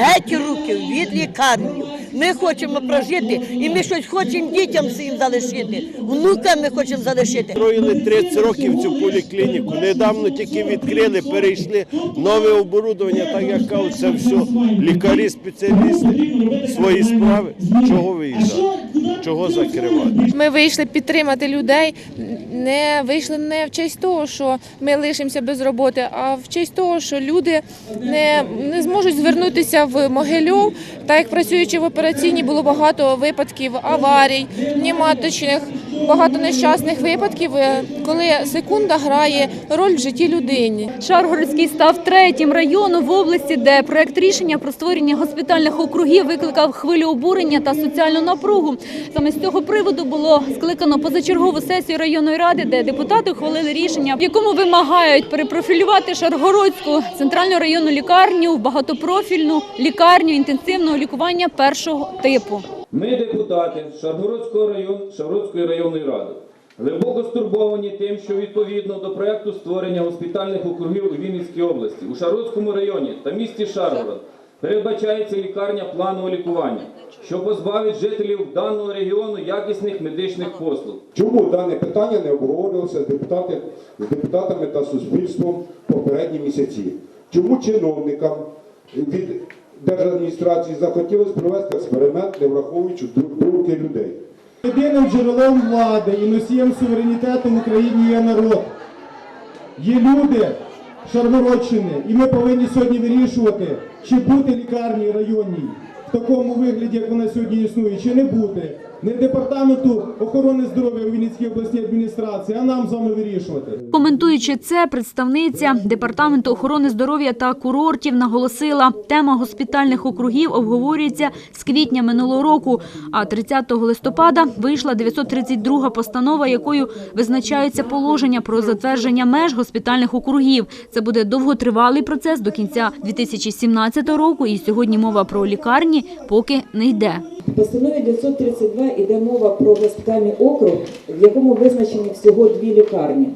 геть руки від лікарні. Ми хочемо прожити, і ми щось хочемо дітям своїм залишити. Внукам ми хочемо залишити. Строїли 30 років цю поліклініку. Недавно тільки відкрили, перейшли нове оборудовання, так як кажуть, це все лікарі, спеціалісти, свої справи. Чого виїжджати? Чого закривати? Ми вийшли підтримати людей. Не вийшли не в честь того, що ми лишимося без роботи, а в честь того, що люди не, не зможуть звернутися в Могилів. Так як працюючи в операційній, було багато випадків аварій, пневматичних, багато нещасних випадків, е, коли секунда грає роль в житті людини. Шаргородський став третім районом в області, де проект рішення про створення госпітальних округів викликав хвилю обурення та соціальну напругу. Саме з цього приводу було скликано позачергову сесію районної ради, де депутати ухвалили рішення, в якому вимагають перепрофілювати Шаргородську центральну районну лікарню в багатопрофільну лікарню інтенсивного лікування першого типу. Ми, депутати Шаргородського району, Шаргородської районної ради, глибоко стурбовані тим, що відповідно до проекту створення госпітальних округів у Вінницькій області, у Шаргородському районі та місті Шаргород передбачається лікарня планового лікування, що позбавить жителів даного регіону якісних медичних послуг. Чому дане питання не обговорювалося з, депутати, з депутатами та суспільством попередні місяці? Чому чиновникам від держадміністрації захотілося провести експеримент, не враховуючи думки людей? Єдиним джерелом влади і носієм суверенітету в Україні є народ. Є люди Шаргородщини, і ми повинні сьогодні вирішувати, чи бути лікарні районній в такому вигляді, як вона сьогодні існує, чи не бути. Не департаменту охорони здоров'я у Вінницькій обласній адміністрації, а нам з вами вирішувати. Коментуючи це, представниця департаменту охорони здоров'я та курортів наголосила, тема госпітальних округів обговорюється з квітня минулого року. А 30 листопада вийшла 932 постанова, якою визначаються положення про затвердження меж госпітальних округів. Це буде довготривалий процес до кінця 2017 року. І сьогодні мова про лікарні поки не йде. Постанові 932 йде мова про госпітальний округ, в якому визначені всього дві лікарні.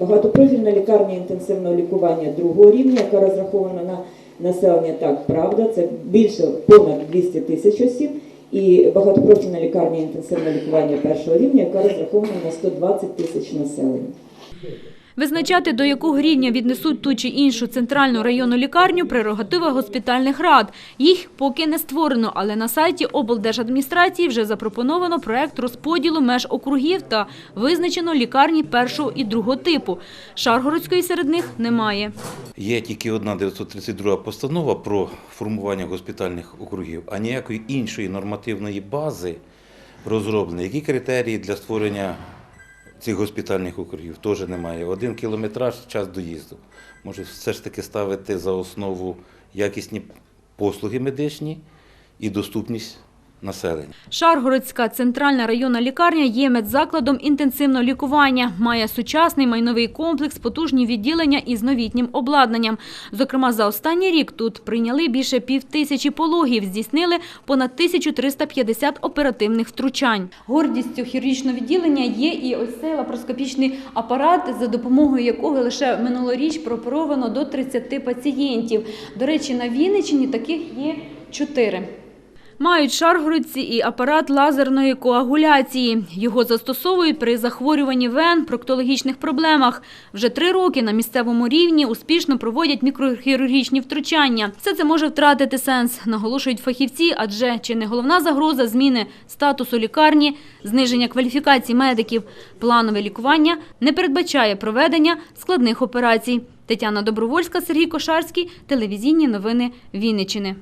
Багатопрофільна лікарня інтенсивного лікування другого рівня, яка розрахована на населення так, правда, це більше понад 200 тисяч осіб, і багатопрофільна лікарня інтенсивного лікування першого рівня, яка розрахована на 120 тисяч населення. Визначати, до якого рівня віднесуть ту чи іншу центральну районну лікарню – прерогатива госпітальних рад. Їх поки не створено, але на сайті облдержадміністрації вже запропоновано проект розподілу меж округів та визначено лікарні першого і другого типу. Шаргородської серед них немає. Є тільки одна 932 постанова про формування госпітальних округів, а ніякої іншої нормативної бази розроблені. Які критерії для створення цих госпітальних округів теж немає. Один кілометраж час доїзду. Може все ж таки ставити за основу якісні послуги медичні і доступність населення. Шаргородська центральна районна лікарня є медзакладом інтенсивного лікування. Має сучасний майновий комплекс, потужні відділення із новітнім обладнанням. Зокрема, за останній рік тут прийняли більше півтисячі пологів, здійснили понад 1350 оперативних втручань. Гордістю хірургічного відділення є і ось цей лапароскопічний апарат, за допомогою якого лише минулоріч прооперовано до 30 пацієнтів. До речі, на Вінниччині таких є чотири. Мають шаргородці і апарат лазерної коагуляції. Його застосовують при захворюванні вен, проктологічних проблемах. Вже три роки на місцевому рівні успішно проводять мікрохірургічні втручання. Все це може втратити сенс, наголошують фахівці, адже чи не головна загроза зміни статусу лікарні, зниження кваліфікації медиків, планове лікування не передбачає проведення складних операцій. Тетяна Добровольська, Сергій Кошарський, телевізійні новини Вінниччини.